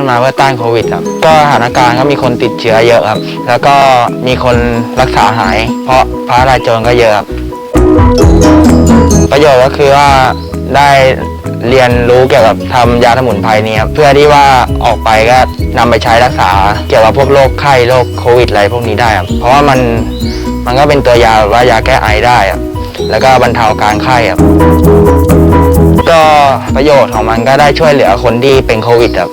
ขึ้นมาเพื่อต้านโควิดครับก็สถานการณ์ก็มีคนติดเชื้อเยอะครับ แล้วก็มีคนรักษาหาย เพราะฟ้าทลายโจรก็เยอะครับประโยชน์ก็คือว่าได้เรียนรู้เกี่ยวกับทำยาสมุนไพรนี้ครับเพื่อที่ว่าออกไปก็นำไปใช้รักษา เกี่ยวกับพวกโรคไข้โรคโควิดอะไรพวกนี้ได้ครับเพราะว่ามันมันก็เป็นตัวยาว่ายาแก้ไอได้ครับแล้วก็บรรเทาการไข้ครับก็ประโยชน์ของมันก็ได้ช่วยเหลือคนที่เป็นโควิดครับ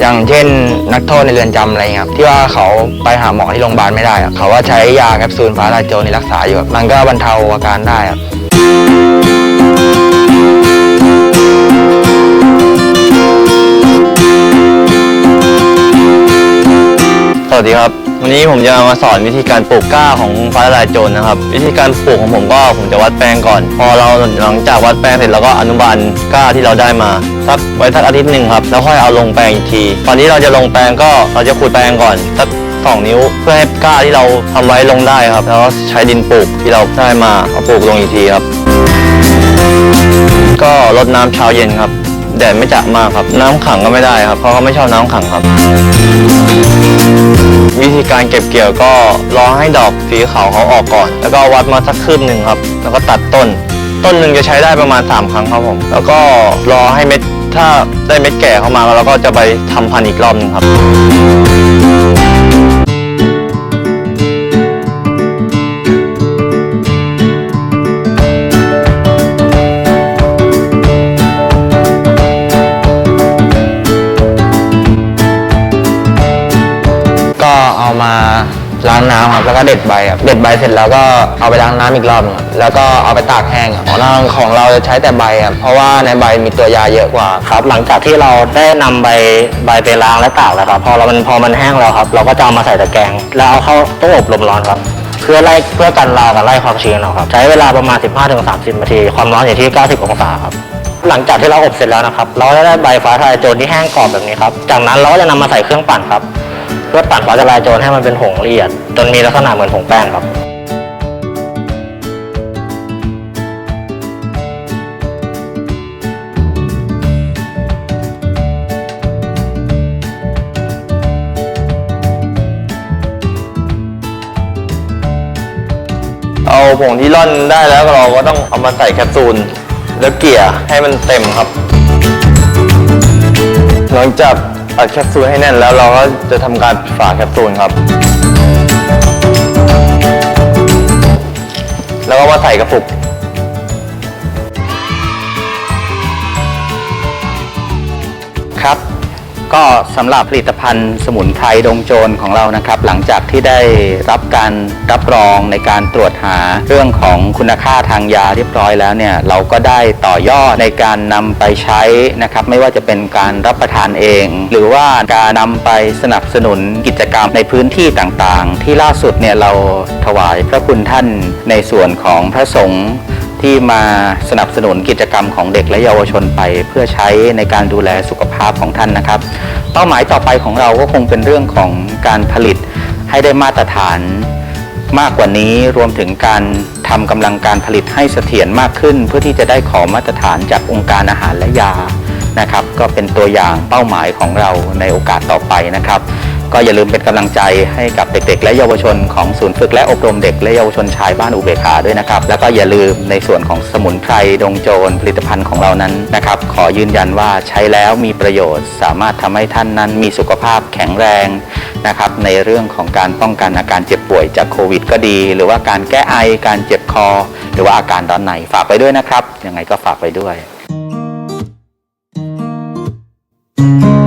อย่างเช่นนักโทษในเรือนจำอะไรเงี้ยครับที่ว่าเขาไปหาหมอที่โรงพยาบาลไม่ได้อะเขาว่าใช้ยาแคปซูลฟ้าลายโจนในรักษาอยู่ครับมันก็บรรเทาอาการได้ครับ วัสดีครับวันนี้ผมจะมาสอนวิธีการปลูกก้าของฟ้าทลายโจรนะครับ วิธีการปลูกของผมก็ผมจะวัดแปลงก่อน พอเราหลังจากวัดแปลงเสร็จเราก็อนุบาลก้าที่เราได้มาสักไว้สักอาทิตย์หนึ่งครับแล้วค่อยเอาลงแปลงอีกทีตอนนี้เราจะลงแปลงก็เราจะขุดแปลงก่อนสักสองนิ้ว เพื่อให้ก้าที่เราทำไว้ลงได้ครับ แล้วใช้ดินปลูกที่เราได้มาเอาปลูกลงอีกทีครับ ก็รดน้ำเช้าเย็นครับแดดไม่จัดมากครับ น้ำขังก็ไม่ได้ครับเพราะเขาไม่ชอบน้ำขังครับ วิธีการเก็บเกี่ยวก็รอให้ดอกสีขาวเขาออกก่อน แล้วก็วัดมาสักคืบหนึ่งครับ แล้วก็ตัดต้น ต้นหนึ่งจะใช้ได้ประมาณ 3 ครั้งครับผม แล้วก็รอให้เม็ดถ้าได้เม็ดแก่เข้ามาแล้วเราก็จะไปทำพันธุ์อีกรอบหนึงครับ เอามาล้างน้ำครับแล้วก็เด็ดใบครับเด็ดใบเสร็จแล้วก็เอาไปล้างน้ำอีกรอบหนึงครับแล้วก็เอาไปตากแห้งครับของเราของเราจะใช้แต่ใบครับเพราะว่าในใบมีตัวยาเยอะกว่า ครับหลังจากที่เราได้นำใบใบไปล้างและตากแล้วครับพอเรามันพอมันแห้งแล้วครับ เราก็จะเอามาใส่ตะแกรงแล้วเอาเข้าตู้อบลมร้อนครับ เพื่อไล่เพื่อกันรากับไล่ความชื้นออกครับใช้เวลาประมาณ 15-30 นาที ความร้อนอยู่ที่ 90 องศาครับ หลังจากที่เราอบเสร็จแล้วนะครับ เราจะได้ใบฟ้าทลายโจรที่แห้งกรอบแบบนี้ครับจากนั้นเราก็จะนำมาใส่เครื่องปั่นครับ เพื่อปั่นฟ้าทลายโจรให้มันเป็นผงละเอียด จนมีลักษณะเหมือนผงแป้งครับ เอาผงที่ร่อนได้แล้วเราก็ต้องเอามาใส่แคปซูล แล้วเกลี่ยให้มันเต็มครับ หลังจาก อัดแคปซูลให้แน่นแล้วเราก็จะทำการปิดฝาแคปซูลครับ แล้วก็มาใส่กระปุก ครับ ก็สำหรับผลิตภัณฑ์สมุนไพรดงโจรของเรานะครับ หลังจากที่ได้รับการรับรองในการตรวจหาเรื่องของคุณค่าทางยาเรียบร้อยแล้วเนี่ยเราก็ได้ต่อยอดในการนำไปใช้นะครับ ไม่ว่าจะเป็นการรับประทานเอง หรือว่าการนำไปสนับสนุนกิจกรรมในพื้นที่ต่างๆ ที่ล่าสุดเนี่ยเราถวายพระคุณท่านในส่วนของพระสงฆ์ ที่มาสนับสนุนกิจกรรมของเด็กและเยาวชนไปเพื่อใช้ในการดูแลสุขภาพของท่านนะครับ เป้าหมายต่อไปของเราก็คงเป็นเรื่องของการผลิตให้ได้มาตรฐานมากกว่านี้รวมถึงการทำกำลังการผลิตให้เสถียรมากขึ้น เพื่อที่จะได้ขอมาตรฐานจากองค์การอาหารและยานะครับ ก็เป็นตัวอย่างเป้าหมายของเราในโอกาสต่อไปนะครับ ก็อย่าลืมเป็นกำลังใจให้กับเด็ก ๆ และเยาวชนของศูนย์ฝึกและอบรมเด็ก และเยาวชนชายบ้านอุเบกขาด้วยนะครับ แล้วก็อย่าลืมในส่วนของสมุนไพรดงโจรผลิตภัณฑ์ของเรานั้นนะครับ ขอยืนยันว่าใช้แล้วมีประโยชน์ สามารถทำให้ท่านนั้นมีสุขภาพแข็งแรงนะครับในเรื่องของการป้องกันอาการเจ็บป่วยจากโควิดก็ดี หรือว่าการแก้ไอการเจ็บคอ หรือว่าอาการตอนไหนฝากไปด้วยนะครับยังไงก็ฝากไปด้วย thank you